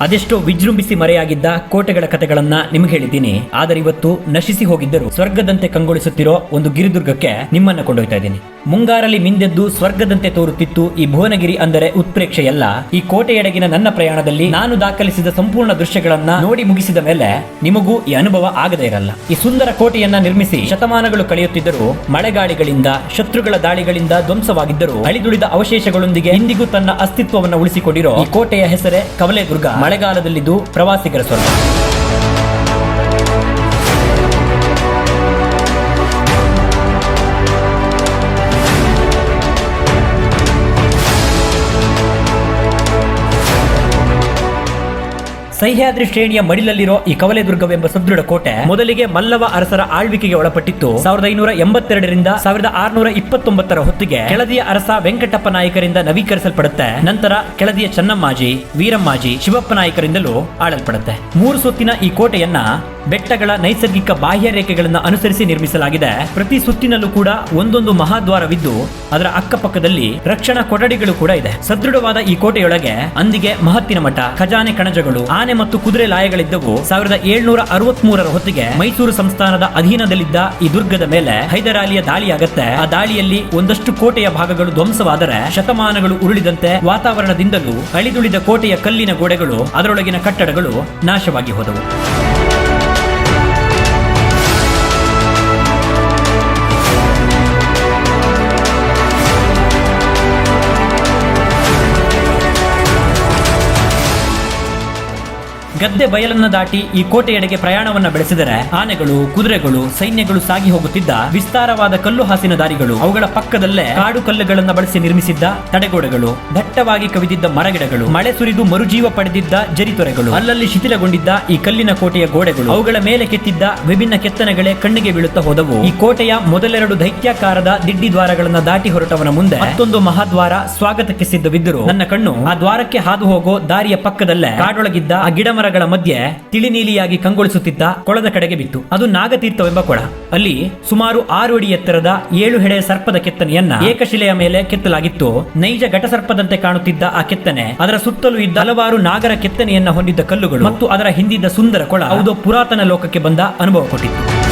ಅದೆಷ್ಟೋ ವಿಜೃಂಭಿಸಿ ಮರೆಯಾಗಿದ್ದ ಕೋಟೆಗಳ ಕಥೆಗಳನ್ನ ನಿಮ್ಗೆ ಹೇಳಿದ್ದೀನಿ. ಆದರೆ ಇವತ್ತು ನಶಿಸಿ ಹೋಗಿದ್ದರೂ ಸ್ವರ್ಗದಂತೆ ಕಂಗೊಳಿಸುತ್ತಿರೋ ಒಂದು ಗಿರಿದುರ್ಗಕ್ಕೆ ನಿಮ್ಮನ್ನ ಕೊಂಡೊಯ್ತಾ ಇದ್ದೀನಿ. ಮುಂಗಾರಲ್ಲಿ ಮಿಂದೆದ್ದು ಸ್ವರ್ಗದಂತೆ ತೋರುತ್ತಿತ್ತು ಈ ಭುವನಗಿರಿ ಅಂದರೆ ಉತ್ಪ್ರೇಕ್ಷೆಯಲ್ಲ. ಈ ಕೋಟೆಯೆಡೆಗಿನ ನನ್ನ ಪ್ರಯಾಣದಲ್ಲಿ ನಾನು ದಾಖಲಿಸಿದ ಸಂಪೂರ್ಣ ದೃಶ್ಯಗಳನ್ನ ನೋಡಿ ಮುಗಿಸಿದ ಮೇಲೆ ನಿಮಗೂ ಈ ಅನುಭವ ಆಗದೇ ಇರಲ್ಲ. ಈ ಸುಂದರ ಕೋಟೆಯನ್ನ ನಿರ್ಮಿಸಿ ಶತಮಾನಗಳು ಕಳೆಯುತ್ತಿದ್ದರೂ, ಮಳೆಗಾಳಿಗಳಿಂದ, ಶತ್ರುಗಳ ದಾಳಿಗಳಿಂದ ಧ್ವಂಸವಾಗಿದ್ದರೂ, ಅಳಿದುಳಿದ ಅವಶೇಷಗಳೊಂದಿಗೆ ಇಂದಿಗೂ ತನ್ನ ಅಸ್ತಿತ್ವವನ್ನು ಉಳಿಸಿಕೊಂಡಿರೋ ಈ ಕೋಟೆಯ ಹೆಸರೇ ಕವಲೆದುರ್ಗ, ಮಳೆಗಾಲದಲ್ಲಿದ್ದು ಪ್ರವಾಸಿಗರ ಸ್ವರ್ಗ. ಸಹ್ಯಾದ್ರಿ ಶ್ರೇಣಿಯ ಮಡಿಲಲ್ಲಿರೋ ಈ ಕವಲೆದುರ್ಗವೆಂಬ ಸದೃಢ ಕೋಟೆ ಮೊದಲಿಗೆ ಮಲ್ಲವ ಅರಸರ ಆಳ್ವಿಕೆಗೆ ಒಳಪಟ್ಟಿತ್ತು. ಸಾವಿರದ ಐನೂರ ಎಂಬತ್ತೆರಡರಿಂದ ಸಾವಿರದ ಆರುನೂರ ಇಪ್ಪತ್ತೊಂಬತ್ತರ ಹೊತ್ತಿಗೆ ಕೆಳದಿಯ ಅರಸ ವೆಂಕಟಪ್ಪ ನಾಯಕರಿಂದ ನವೀಕರಿಸಲ್ಪಡುತ್ತೆ. ನಂತರ ಕೆಳದಿಯ ಚೆನ್ನಮ್ಮಾಜಿ, ವೀರಮ್ಮಾಜಿ, ಶಿವಪ್ಪ ನಾಯಕರಿಂದಲೂ ಆಳಲ್ಪಡುತ್ತೆ. ಮೂರು ಸುತ್ತಿನ ಈ ಕೋಟೆಯನ್ನ ಬೆಟ್ಟಗಳ ನೈಸರ್ಗಿಕ ಬಾಹ್ಯ ರೇಖೆಗಳನ್ನು ಅನುಸರಿಸಿ ನಿರ್ಮಿಸಲಾಗಿದೆ. ಪ್ರತಿ ಸುತ್ತಿನಲ್ಲೂ ಕೂಡ ಒಂದೊಂದು ಮಹಾದ್ವಾರವಿದ್ದು ಅದರ ಅಕ್ಕಪಕ್ಕದಲ್ಲಿ ರಕ್ಷಣಾ ಕೊಠಡಿಗಳು ಕೂಡ ಇದೆ. ಸದೃಢವಾದ ಈ ಕೋಟೆಯೊಳಗೆ ಅಂದಿಗೆ ಮಹತ್ತಿನ ಮಠ, ಖಜಾನೆ ಕಣಜಗಳು, ಆನೆ ಮತ್ತು ಕುದುರೆ ಲಾಯಗಳಿದ್ದವು. ಸಾವಿರದ ಏಳ್ನೂರ ಅರವತ್ತ್ ಮೂರರ ಹೊತ್ತಿಗೆ ಮೈಸೂರು ಸಂಸ್ಥಾನದ ಅಧೀನದಲ್ಲಿದ್ದ ಈ ದುರ್ಗದ ಮೇಲೆ ಹೈದರಾಲಿಯ ದಾಳಿಯಾಗತ್ತೆ. ಆ ದಾಳಿಯಲ್ಲಿ ಒಂದಷ್ಟು ಕೋಟೆಯ ಭಾಗಗಳು ಧ್ವಂಸವಾದರೆ ಶತಮಾನಗಳು ಉರುಳಿದಂತೆ ವಾತಾವರಣದಿಂದಲೂ ಅಳಿದುಳಿದ ಕೋಟೆಯ ಕಲ್ಲಿನ ಗೋಡೆಗಳು, ಅದರೊಳಗಿನ ಕಟ್ಟಡಗಳು ನಾಶವಾಗಿ ಹೋದವು. ಗದ್ದೆ ಬಯಲನ್ನ ದಾಟಿ ಈ ಕೋಟೆಯೆಡೆಗೆ ಪ್ರಯಾಣವನ್ನ ಬೆಳೆಸಿದರೆ ಆನೆಗಳು, ಕುದುರೆಗಳು, ಸೈನ್ಯಗಳು ಸಾಗಿ ಹೋಗುತ್ತಿದ್ದ ವಿಸ್ತಾರವಾದ ಕಲ್ಲು ಹಾಸಿನ ದಾರಿಗಳು ಅವುಗಳ ಪಕ್ಕದಲ್ಲೇ ಕಾಡು ಕಲ್ಲುಗಳನ್ನ ಬಳಸಿ ನಿರ್ಮಿಸಿದ್ದ ತಡೆಗೋಡೆಗಳು, ದಟ್ಟವಾಗಿ ಕವಿದಿದ್ದ ಮರಗಿಡಗಳು, ಮಳೆ ಸುರಿದು ಮರುಜೀವ ಪಡೆದಿದ್ದ ಜರಿತೊರೆಗಳು, ಅಲ್ಲಲ್ಲಿ ಶಿಥಿಲಗೊಂಡಿದ್ದ ಈ ಕಲ್ಲಿನ ಕೋಟೆಯ ಗೋಡೆಗಳು, ಅವುಗಳ ಮೇಲೆ ಕೆತ್ತಿದ್ದ ವಿಭಿನ್ನ ಕೆತ್ತನೆಗಳೇ ಕಣ್ಣಿಗೆ ಬೀಳುತ್ತಾ ಹೋದವು. ಈ ಕೋಟೆಯ ಮೊದಲೆರಡು ದೈತ್ಯಾಕಾರದ ದಿಡ್ಡಿ ದ್ವಾರಗಳನ್ನು ದಾಟಿ ಹೊರಟವನ ಮುಂದೆ ಮತ್ತೊಂದು ಮಹಾದ್ವಾರ ಸ್ವಾಗತಕ್ಕೆ ಸಿದ್ಧವಿದ್ದರು. ನನ್ನ ಕಣ್ಣು ಆ ದ್ವಾರಕ್ಕೆ ಹಾದು ಹೋಗೋ ದಾರಿಯ ಪಕ್ಕದಲ್ಲೇ ಕಾಡೊಳಗಿದ್ದ ಆ ಗಿಡಮರಗಳ ಮಧ್ಯೆ ತಿಳಿನೀಲಿಯಾಗಿ ಕಂಗೊಳಿಸುತ್ತಿದ್ದ ಕೊಳದ ಕಡೆಗೆ ಬಿತ್ತು. ಅದು ನಾಗತೀರ್ಥವೆಂಬ ಕೊಳ. ಅಲ್ಲಿ ಸುಮಾರು ಆರು ಅಡಿ ಎತ್ತರದ ಏಳು ಹೆಡೆಯ ಸರ್ಪದ ಕೆತ್ತನೆಯನ್ನ ಏಕಶಿಲೆಯ ಮೇಲೆ ಕೆತ್ತಲಾಗಿತ್ತು. ನೈಜ ಘಟಸರ್ಪದಂತೆ ಕಾಣುತ್ತಿದ್ದ ಆ ಕೆತ್ತನೆ, ಅದರ ಸುತ್ತಲೂ ಇದ್ದ ಹಲವಾರು ನಾಗರ ಕೆತ್ತನೆಯನ್ನ ಹೊಂದಿದ್ದ ಕಲ್ಲುಗಳು ಮತ್ತು ಅದರ ಹಿಂದಿದ್ದ ಸುಂದರ ಕೊಳ. ಪುರಾತನ ಲೋಕಕ್ಕೆ ಬಂದ ಅನುಭವ ಕೊಟ್ಟಿತ್ತು.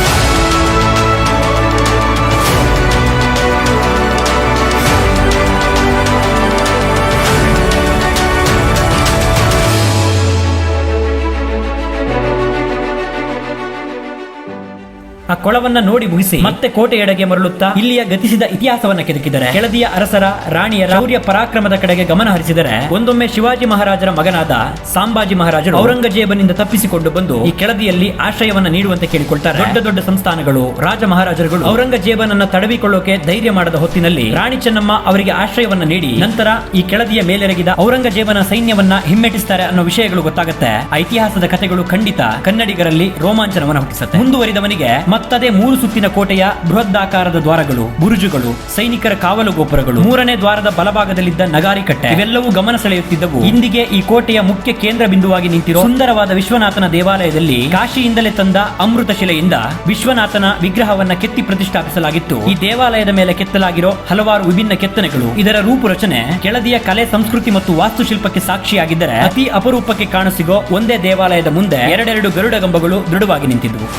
ಕೊಳವನ್ನ ನೋಡಿ ಮುಗಿಸಿ. ಮತ್ತೆ ಕೋಟೆಯೆಡೆಗೆ ಮರಳುತ್ತಾ ಇಲ್ಲಿಯ ಗತಿಸಿದ ಇತಿಹಾಸವನ್ನ ಕೆದಕಿದರೆ. ಕೆಳದಿಯ ಅರಸರ, ರಾಣಿಯರ, ಶೌರ್ಯ ಪರಾಕ್ರಮದ ಕಡೆಗೆ ಗಮನ ಹರಿಸಿದರೆ ಒಂದೊಮ್ಮೆ ಶಿವಾಜಿ ಮಹಾರಾಜರ ಮಗನಾದ ಸಾಂಬಾಜಿ ಮಹಾರಾಜರು ಔರಂಗಜೇಬನಿಂದ ತಪ್ಪಿಸಿಕೊಂಡು ಬಂದು ಈ ಕೆಳದಿಯಲ್ಲಿ ಆಶ್ರಯವನ್ನ ನೀಡುವಂತೆ ಕೇಳಿಕೊಳ್ತಾರೆ. ದೊಡ್ಡ ದೊಡ್ಡ ಸಂಸ್ಥಾನಗಳು, ರಾಜ ಮಹಾರಾಜರುಗಳು ಔರಂಗಜೇಬನನ್ನ ತಡವಿಕೊಳ್ಳೋಕೆ ಧೈರ್ಯ ಮಾಡದ ಹೊತ್ತಿನಲ್ಲಿ ರಾಣಿ ಚೆನ್ನಮ್ಮ ಅವರಿಗೆ ಆಶ್ರಯವನ್ನ ನೀಡಿ ನಂತರ ಈ ಕೆಳದಿಯ ಮೇಲೆರಗಿದ ಔರಂಗಜೇಬನ ಸೈನ್ಯವನ್ನ ಹಿಮ್ಮೆಟ್ಟಿಸ್ತಾರೆ ಅನ್ನೋ ವಿಷಯಗಳು ಗೊತ್ತಾಗುತ್ತೆ. ಆ ಇತಿಹಾಸದ ಕಥೆಗಳು ಖಂಡಿತ ಕನ್ನಡಿಗರಲ್ಲಿ ರೋಮಾಂಚನವನ್ನ ಹುಟ್ಟಿಸುತ್ತೆ. ಮುಂದುವರಿದವನಿಗೆ ಮತ್ತದೇ ಮೂರು ಸುತ್ತಿನ ಕೋಟೆಯ ಬೃಹದಾಕಾರದ ದ್ವಾರಗಳು, ಬುರುಜುಗಳು, ಸೈನಿಕರ ಕಾವಲು ಗೋಪುರಗಳು. ಮೂರನೇ ದ್ವಾರದ ಬಲಭಾಗದಲ್ಲಿದ್ದ ನಗಾರಿ ಕಟ್ಟೆ ಇವೆಲ್ಲವೂ ಗಮನ ಸೆಳೆಯುತ್ತಿದ್ದವು. ಇಂದಿಗೆ ಈ ಕೋಟೆಯ ಮುಖ್ಯ ಕೇಂದ್ರ ಬಿಂದುವಾಗಿ ನಿಂತಿರೋ ಸುಂದರವಾದ ವಿಶ್ವನಾಥನ ದೇವಾಲಯದಲ್ಲಿ ಕಾಶಿಯಿಂದಲೇ ತಂದ ಅಮೃತ ಶಿಲೆಯಿಂದ ವಿಶ್ವನಾಥನ ವಿಗ್ರಹವನ್ನ ಕೆತ್ತಿ ಪ್ರತಿಷ್ಠಾಪಿಸಲಾಗಿತ್ತು. ಈ ದೇವಾಲಯದ ಮೇಲೆ ಕೆತ್ತಲಾಗಿರೋ ಹಲವಾರು ವಿಭಿನ್ನ ಕೆತ್ತನೆಗಳು. ಇದರ ರೂಪುರಚನೆ ಕೆಳದಿಯ ಕಲೆ, ಸಂಸ್ಕೃತಿ ಮತ್ತು ವಾಸ್ತುಶಿಲ್ಪಕ್ಕೆ ಸಾಕ್ಷಿಯಾಗಿದ್ದರೆ ಅತಿ ಅಪರೂಪಕ್ಕೆ ಕಾಣಸಿಗೋ ಒಂದೇ ದೇವಾಲಯದ ಮುಂದೆ ಎರಡೆರಡು ಗರುಡ ಗಂಬಗಳು ದೃಢವಾಗಿ ನಿಂತಿದ್ದವು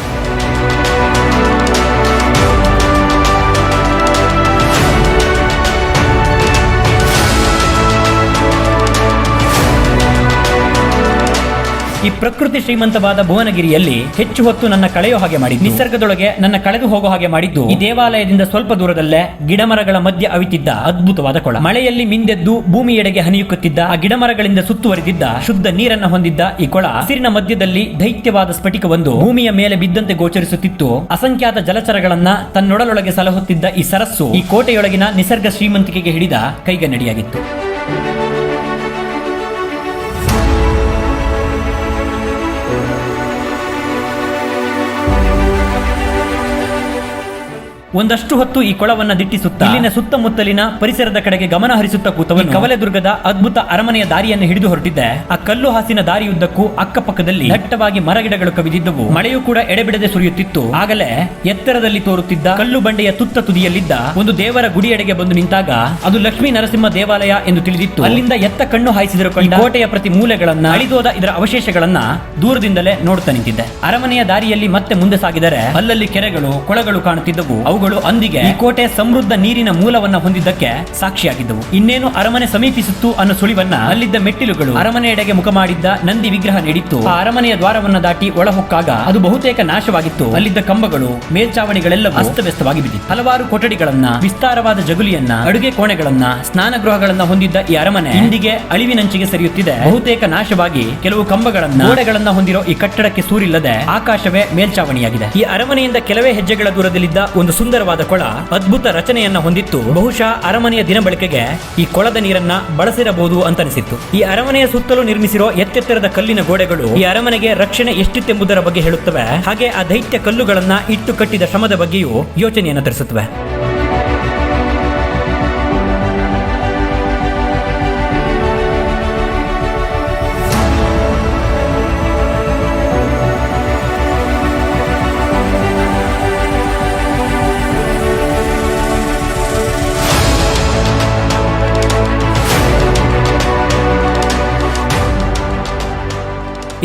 ಈ ಪ್ರಕೃತಿ ಶ್ರೀಮಂತವಾದ ಭುವನಗಿರಿಯಲ್ಲಿ ಹೆಚ್ಚು ಹೊತ್ತು ನನ್ನ ಕಳೆಯೋ ಹಾಗೆ ಮಾಡಿದ್ದು. ನಿಸರ್ಗದೊಳಗೆ ನನ್ನ ಕಳೆದು ಹೋಗೋ ಹಾಗೆ ಮಾಡಿದ್ದು. ಈ ದೇವಾಲಯದಿಂದ ಸ್ವಲ್ಪ ದೂರದಲ್ಲೇ ಗಿಡಮರಗಳ ಮಧ್ಯೆ ಅವಿತಿದ್ದ ಅದ್ಭುತವಾದ ಕೊಳ. ಮಳೆಯಲ್ಲಿ ಮಿಂದೆದ್ದು ಭೂಮಿಯೆಡೆಗೆ ಹನಿಯುತ್ತಿದ್ದ ಆ ಗಿಡಮರಗಳಿಂದ ಸುತ್ತುವರಿದಿದ್ದ ಶುದ್ಧ ನೀರನ್ನ ಹೊಂದಿದ್ದ ಈ ಕೊಳ ಹಸಿರಿನ ಮಧ್ಯದಲ್ಲಿ ದೈತ್ಯವಾದ ಸ್ಫಟಿಕವೊಂದು ಭೂಮಿಯ ಮೇಲೆ ಬಿದ್ದಂತೆ ಗೋಚರಿಸುತ್ತಿತ್ತು. ಅಸಂಖ್ಯಾತ ಜಲಚರಗಳನ್ನ ತನ್ನೊಡಲೊಳಗೆ ಸಲಹುತ್ತಿದ್ದ ಈ ಸರಸ್ಸು ಈ ಕೋಟೆಯೊಳಗಿನ ನಿಸರ್ಗ ಶ್ರೀಮಂತಿಕೆಗೆ ಹಿಡಿದ ಕೈಗನ್ನಡಿಯಾಗಿತ್ತು. ಒಂದಷ್ಟು ಹೊತ್ತು ಈ ಕೊಳವನ್ನ ದಿಟ್ಟಿಸುತ್ತಾ ಇಲ್ಲಿನ ಸುತ್ತಮುತ್ತಲಿನ ಪರಿಸರದ ಕಡೆಗೆ ಗಮನ ಹರಿಸುತ್ತಾ ಕೂತವನು. ಕವಲೆದುರ್ಗದ ಅದ್ಭುತ ಅರಮನೆಯ ದಾರಿಯನ್ನು ಹಿಡಿದು ಹೊರಟಿದ್ದೆ. ಆ ಕಲ್ಲು ಹಾಸಿನ ದಾರಿಯುದ್ದಕ್ಕೂ ಅಕ್ಕಪಕ್ಕದಲ್ಲಿ ದಟ್ಟವಾಗಿ ಮರಗಿಡಗಳು ಕವಿದಿದ್ದವು. ಮಳೆಯೂ ಕೂಡ ಎಡೆಬಿಡದೆ ಸುರಿಯುತ್ತಿತ್ತು. ಆಗಲೇ ಎತ್ತರದಲ್ಲಿ ತೋರುತ್ತಿದ್ದ ಕಲ್ಲು ಬಂಡೆಯ ತುತ್ತ ತುದಿಯಲ್ಲಿದ್ದ ಒಂದು ದೇವರ ಗುಡಿಯೆಡೆಗೆ ಬಂದು ನಿಂತಾಗ ಅದು ಲಕ್ಷ್ಮೀ ನರಸಿಂಹ ದೇವಾಲಯ ಎಂದು ತಿಳಿದಿತ್ತು. ಅಲ್ಲಿಂದ ಎತ್ತ ಕಣ್ಣು ಹಾಯಿಸಿದರು ಕಂಡ ಕೋಟೆಯ ಪ್ರತಿ ಮೂಲೆಗಳನ್ನ ಅಳಿದೋದ ಇದರ ಅವಶೇಷಗಳನ್ನ ದೂರದಿಂದಲೇ ನೋಡುತ್ತಾ ನಿಂತಿದ್ದೆ. ಅರಮನೆಯ ದಾರಿಯಲ್ಲಿ ಮತ್ತೆ ಮುಂದೆ ಸಾಗಿದರೆ ಅಲ್ಲಲ್ಲಿ ಕೆರೆಗಳು ಕೊಳಗಳು ಕಾಣುತ್ತಿದ್ದವು. ಅವುಗಳು ಅಂದಿಗೆ ಈ ಕೋಟೆ ಸಮೃದ್ಧ ನೀರಿನ ಮೂಲವನ್ನ ಹೊಂದಿದ್ದಕ್ಕೆ ಸಾಕ್ಷಿಯಾಗಿದ್ದವು. ಇನ್ನೇನು ಅರಮನೆ ಸಮೀಪಿಸುತ್ತು ಅನ್ನೋ ಸುಳಿವನ್ನ ಅಲ್ಲಿದ್ದ ಮೆಟ್ಟಿಲುಗಳು ಅರಮನೆಯೆಡೆಗೆ ಮುಖ ಮಾಡಿದ್ದ ನಂದಿ ವಿಗ್ರಹ ನೀಡಿತ್ತು. ಆ ಅರಮನೆಯ ದ್ವಾರವನ್ನ ದಾಟಿ ಒಳಹೊಕ್ಕಾಗ ಅದು ಬಹುತೇಕ ನಾಶವಾಗಿತ್ತು. ಅಲ್ಲಿದ್ದ ಕಂಬಗಳು, ಮೇಲ್ಚಾವಣಿಗಳೆಲ್ಲವೂ ಅಸ್ತವ್ಯಸ್ತವಾಗಿ ಬಿದ್ದಿತ್ತು. ಹಲವಾರು ಕೊಠಡಿಗಳನ್ನ, ವಿಸ್ತಾರವಾದ ಜಗುಲಿಯನ್ನ, ಅಡುಗೆ ಕೋಣೆಗಳನ್ನ ಸ್ನಾನ ಗೃಹಗಳನ್ನ ಹೊಂದಿದ್ದ ಈ ಅರಮನೆ ಇಂದಿಗೆ ಅಳಿವಿನಂಚಿಗೆ ಸರಿಯುತ್ತಿದೆ. ಬಹುತೇಕ ನಾಶವಾಗಿ ಕೆಲವು ಕಂಬಗಳನ್ನ ಗೋಡೆಗಳನ್ನ ಹೊಂದಿರೋ ಈ ಕಟ್ಟಡಕ್ಕೆ ಸೂರಿಲ್ಲದೆ ಆಕಾಶವೇ ಮೇಲ್ಚಾವಣಿಯಾಗಿದೆ. ಈ ಅರಮನೆಯಿಂದ ಕೆಲವೇ ಹೆಜ್ಜೆಗಳ ದೂರದಲ್ಲಿದ್ದ ಒಂದು ಸುಂದರವಾದ ಕೊಳ ಅದ್ಭುತ ರಚನೆಯನ್ನ ಹೊಂದಿತ್ತು. ಬಹುಶಃ ಅರಮನೆಯ ದಿನಬಳಕೆಗೆ ಈ ಕೊಳದ ನೀರನ್ನ ಬಳಸಿರಬಹುದು ಅಂತ ಅನಿಸಿತ್ತು ಈ ಅರಮನೆಯ ಸುತ್ತಲೂ ನಿರ್ಮಿಸಿರೋ ಎತ್ತೆತ್ತರದ ಕಲ್ಲಿನ ಗೋಡೆಗಳು ಈ ಅರಮನೆಗೆ ರಕ್ಷಣೆ ಎಷ್ಟಿತ್ತೆಂಬುದರ ಬಗ್ಗೆ ಹೇಳುತ್ತವೆ. ಹಾಗೆ ಆ ದೈತ್ಯ ಕಲ್ಲುಗಳನ್ನ ಇಟ್ಟು ಕಟ್ಟಿದ ಶ್ರಮದ ಬಗ್ಗೆಯೂ ಯೋಚನೆಯನ್ನು ತರಿಸುತ್ತವೆ.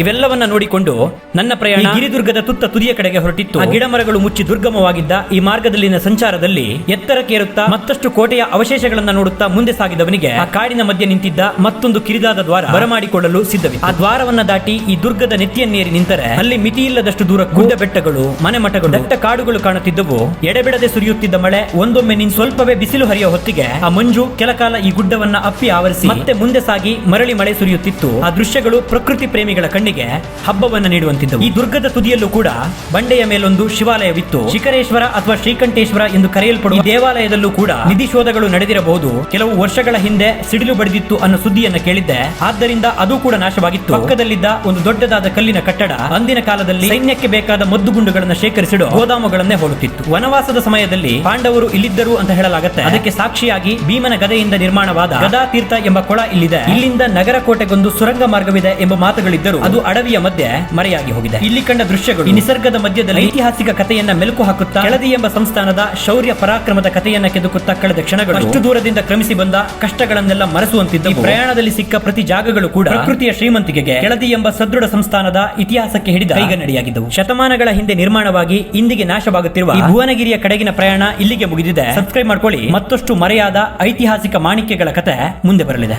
ಇವೆಲ್ಲವನ್ನ ನೋಡಿಕೊಂಡು ನನ್ನ ಪ್ರಯಾಣ ಗಿರಿದುರ್ಗದ ತುತ್ತ ತುದಿಯ ಕಡೆಗೆ ಹೊರಟಿತ್ತು. ಆ ಗಿಡ ಮರಗಳು ಮುಚ್ಚಿ ದುರ್ಗಮವಾಗಿದ್ದ ಈ ಮಾರ್ಗದಲ್ಲಿನ ಸಂಚಾರದಲ್ಲಿ ಎತ್ತರಕ್ಕೇರುತ್ತಾ ಮತ್ತಷ್ಟು ಕೋಟೆಯ ಅವಶೇಷಗಳನ್ನ ನೋಡುತ್ತಾ ಮುಂದೆ ಸಾಗಿದವನಿಗೆ ಆ ಕಾಡಿನ ಮಧ್ಯೆ ನಿಂತಿದ್ದ ಮತ್ತೊಂದು ಕಿರಿದಾದ ದ್ವಾರ ಬರಮಾಡಿಕೊಳ್ಳಲು ಸಿದ್ಧವಿತ್ತು. ಆ ದ್ವಾರವನ್ನ ದಾಟಿ ಈ ದುರ್ಗದ ನೆತ್ತಿಯನ್ನೇರಿ ನಿಂತರೆ ಅಲ್ಲಿ ಮಿತಿಯಿಲ್ಲದಷ್ಟು ದೂರ ಗುಡ್ಡ ಬೆಟ್ಟಗಳು ಮನೆ ಮಠಗಳು ದಟ್ಟ ಕಾಡುಗಳು ಕಾಣುತ್ತಿದ್ದವು. ಎಡೆಬಿಡದೆ ಸುರಿಯುತ್ತಿದ್ದ ಮಳೆ ಒಂದೊಮ್ಮೆ ನಿನ್ ಸ್ವಲ್ಪವೇ ಬಿಸಿಲು ಹರಿಯುವ ಹೊತ್ತಿಗೆ ಆ ಮಂಜು ಕೆಲಕಾಲ ಈ ಗುಡ್ಡವನ್ನ ಅಪ್ಪಿ ಆವರಿಸಿ ಮತ್ತೆ ಮುಂದೆ ಸಾಗಿ ಮರಳಿ ಮಳೆ ಸುರಿಯುತ್ತಿತ್ತು. ಆ ದೃಶ್ಯಗಳು ಪ್ರಕೃತಿ ಪ್ರೇಮಿಗಳ ಕಣ್ಣಿಗೆ ಹಬ್ಬವನ್ನ ನೀಡುವಂತಿದ್ದವು. ಈ ದುರ್ಗದ ತುದಿಯಲ್ಲೂ ಕೂಡ ಬಂಡೆಯ ಮೇಲೊಂದು ಶಿವಾಲಯವಿತ್ತು. ಶಿಖರೇಶ್ವರ ಅಥವಾ ಶ್ರೀಕಂಠೇಶ್ವರ ಎಂದು ಕರೆಯಲ್ಪಡುವ ದೇವಾಲಯದಲ್ಲೂ ಕೂಡ ನಿಧಿ ಶೋಧಗಳು ನಡೆದಿರಬಹುದು. ಕೆಲವು ವರ್ಷಗಳ ಹಿಂದೆ ಸಿಡಿಲು ಬಡಿದಿತ್ತು ಅನ್ನೋ ಸುದ್ದಿಯನ್ನು ಕೇಳಿದ್ದೆ. ಆದ್ದರಿಂದ ಅದು ಕೂಡ ನಾಶವಾಗಿತ್ತು. ಪಕ್ಕದಲ್ಲಿದ್ದ ಒಂದು ದೊಡ್ಡದಾದ ಕಲ್ಲಿನ ಕಟ್ಟಡ ಅಂದಿನ ಕಾಲದಲ್ಲಿ ಸೈನ್ಯಕ್ಕೆ ಬೇಕಾದ ಮದ್ದುಗುಂಡುಗಳನ್ನು ಶೇಖರಿಸಿಡೋ ಗೋದಾಮುಗಳನ್ನೇ ಹೋಲುತ್ತಿತ್ತು. ವನವಾಸದ ಸಮಯದಲ್ಲಿ ಪಾಂಡವರು ಇಲ್ಲಿದ್ದರು ಅಂತ ಹೇಳಲಾಗುತ್ತೆ. ಅದಕ್ಕೆ ಸಾಕ್ಷಿಯಾಗಿ ಭೀಮನ ಗದೆಯಿಂದ ನಿರ್ಮಾಣವಾದ ಗದಾ ತೀರ್ಥ ಎಂಬ ಕೊಳ ಇಲ್ಲಿದೆ. ಇಲ್ಲಿಂದ ನಗರ ಕೋಟೆಗೊಂದು ಸುರಂಗ ಮಾರ್ಗವಿದೆ ಎಂಬ ಮಾತುಗಳಿದ್ದರು. ಅದು ಅಡವಿಯ ಮಧ್ಯೆ ಮರೆಯಾಗಿ ಹೋಗಿದೆ. ಇಲ್ಲಿ ಕಂಡ ದೃಶ್ಯಗಳು ಈ ನಿಸರ್ಗದ ಮಧ್ಯದಲ್ಲಿ ಐತಿಹಾಸಿಕ ಕಥೆಯನ್ನ ಮೆಲುಕು ಹಾಕುತ್ತಾ ಕೆಳದಿ ಎಂಬ ಸಂಸ್ಥಾನದ ಶೌರ್ಯ ಪರಾಕ್ರಮದ ಕಥೆಯನ್ನ ಕೆದುಕುತ್ತಾ ಕಳೆದ ಕ್ಷಣಗಳು. ಅಷ್ಟು ದೂರದಿಂದ ಕ್ರಮಿಸಿ ಬಂದ ಕಷ್ಟಗಳನ್ನೆಲ್ಲ ಮರೆಸುವಂತಿದ್ದ ಪ್ರಯಾಣದಲ್ಲಿ ಸಿಕ್ಕ ಪ್ರತಿ ಜಾಗಗಳು ಕೂಡ ಪ್ರಕೃತಿಯ ಶ್ರೀಮಂತಿಕೆಗೆ ಕೆಳದಿ ಎಂಬ ಸದೃಢ ಸಂಸ್ಥಾನದ ಇತಿಹಾಸಕ್ಕೆ ಹಿಡಿದ ಕೈಗನ್ನಡಿಯಾಗಿದ್ದವು. ಶತಮಾನಗಳ ಹಿಂದೆ ನಿರ್ಮಾಣವಾಗಿ ಇಂದಿಗೆ ನಾಶವಾಗುತ್ತಿರುವ ಭುವನಗಿರಿಯ ಕಡೆಗಿನ ಪ್ರಯಾಣ ಇಲ್ಲಿಗೆ ಮುಗಿದಿದೆ. ಸಬ್ಸ್ಕ್ರೈಬ್ ಮಾಡ್ಕೊಳ್ಳಿ. ಮತ್ತಷ್ಟು ಮರೆಯಾದ ಐತಿಹಾಸಿಕ ಮಾಣಿಕ್ಯಗಳ ಕತೆ ಮುಂದೆ ಬರಲಿದೆ.